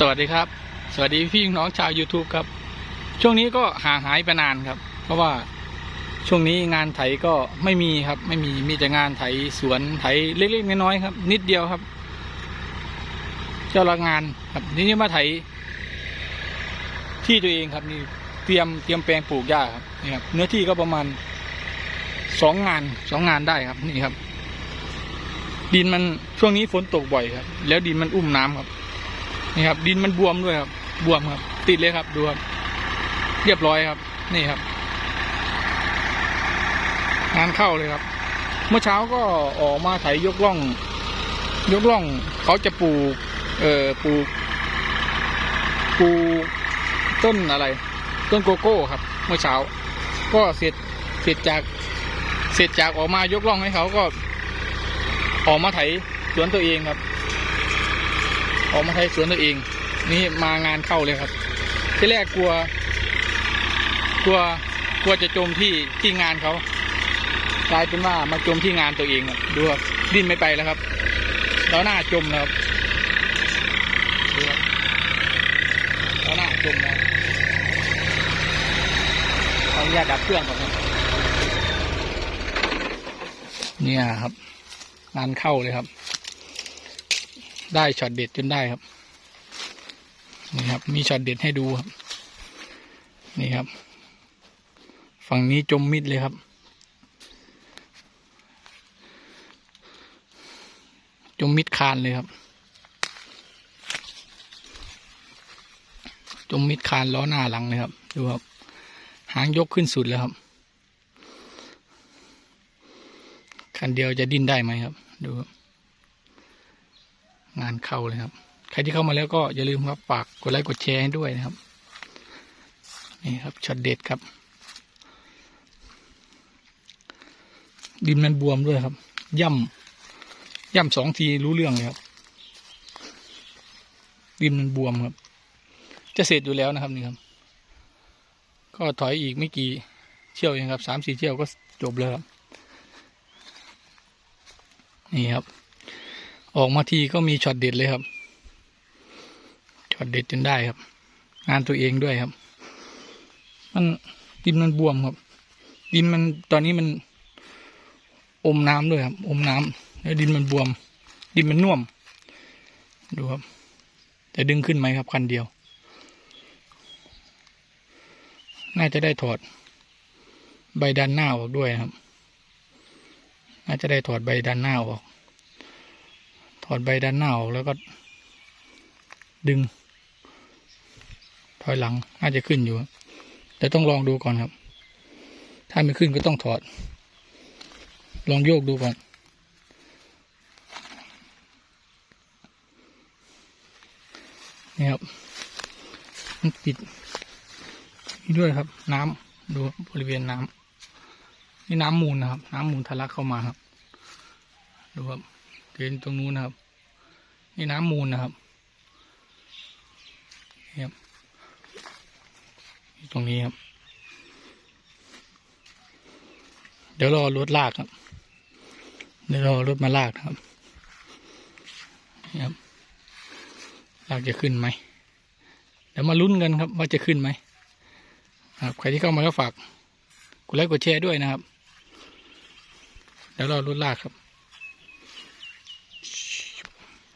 สวัสดีครับ สวัสดีพี่น้องชาว YouTube ครับ ช่วงนี้ก็ห่างหายไปนานครับ เพราะว่าช่วงนี้งานไถก็ไม่มีครับ ไม่มีมีแต่งานไถสวนไถเล็กๆน้อยๆครับ นิดเดียวครับ เจ้าละงานครับนี้มาไถ ที่ตัวเองครับ นี่เตรียมเตรียมแปลงปลูกหญ้าครับนี่ครับ เนื้อที่ก็ประมาณสองงานสองงานได้ครับ นี่ครับ ดินมันช่วงนี้ฝนตกบ่อยครับ แล้วดินมันอุ้มน้ำครับ นี่ครับ ดินมันบวมด้วยครับ บวมครับ ติดเลยครับดูครับเรียบร้อยครับ นี่ครับ งานเข้าเลยครับ เมื่อเช้าก็ออกมาไถยกล่อง ยกล่องเขาจะปลูก เอ่อปลูกปลูกต้นอะไร ต้นโกโก้ครับ เมื่อเช้า ก็เสร็จเสร็จจากเสร็จจากออกมายกล่องให้เขาก็ ออกมาไถสวนตัวเองครับ ออกมาไถสวนตัวเอง นี่มางานเข้าเลยครับ ที่แรกกลัว กลัวกลัวจะจมที่ที่งานเขากลายเป็นว่ามาจมที่งานตัวเองดูครับดิ้นไม่ไปแล้วครับ แล้วหน้าจมแล้วครับแล้วหน้าจมแล้วขออนุญาดับเครื่องก่อนครับเนี่ยครับงานเข้าเลยครับ ได้ช็อตเด็ดจนได้ครับ นี่ครับ มีช็อตเด็ดให้ดูครับ นี่ครับ ฝั่งนี้จมมิดเลยครับ จมมิดคานเลยครับ จมมิดคานล้อหน้าหลังเลยครับ ดูครับ หางยกขึ้นสุดแล้วครับคันเดียวจะดิ้นได้ไหมครับ ดูครับ งานเข้าเลยครับ ใครที่เข้ามาแล้วก็อย่าลืมครับฝากกดไลค์กดแชร์ให้ด้วยนะครับ นี่ครับช็อตเด็ดครับ ดินมันบวมด้วยครับ ย่ำย่ำสองทีรู้เรื่องเลยครับ ดินมันบวมครับ จะเสร็จอยู่แล้วนะครับนี่ครับ ก็ถอยอีกไม่กี่เที่ยวเองครับสามสี่เที่ยวก็จบเลยครับ นี่ครับ ออกมาทีก็มีช็อตเด็ดเลยครับช็อตเด็ดจนได้ครับ งานตัวเองด้วยครับ มันดินมันบวมครับ ดินมันตอนนี้มัน อมน้ำด้วยครับ อมน้ำแล้วดินมันบวม ดินมันน่วม ดูครับ จะดึงขึ้นไหมครับคันเดียว น่าจะได้ถอด ใบด้านหน้าออกด้วยครับ น่าจะได้ถอดใบด้านหน้าออก ถอดใบด้านหน้าออกแล้วก็ดึง ถอยหลังน่าจะขึ้นอยู่แต่ต้องลองดูก่อนครับ ถ้าไม่ขึ้นก็ต้องถอด ลองโยกดูก่อนนี่ครับมันปิดนี่ด้วยครับ น้ำดูบริเวณน้ำนี่น้ำมูลนะครับ น้ำมูลทะลักเข้ามาครับ ดูครับ เห็นตรงนู้นนะครับ นี่น้ำมูลนะครับนี่ครับนี่ตรงนี้ครับ เดี๋ยวรอรถลากครับ เดี๋ยวรอรถมาลากครับนี่ครับลากจะขึ้นไหมเดี๋ยวมาลุ้นกันครับ ว่าจะขึ้นไหมครับใครที่เข้ามาก็ฝากกดไลค์กดแชร์ด้วยนะครับ เดี๋ยวรอรถลากครับ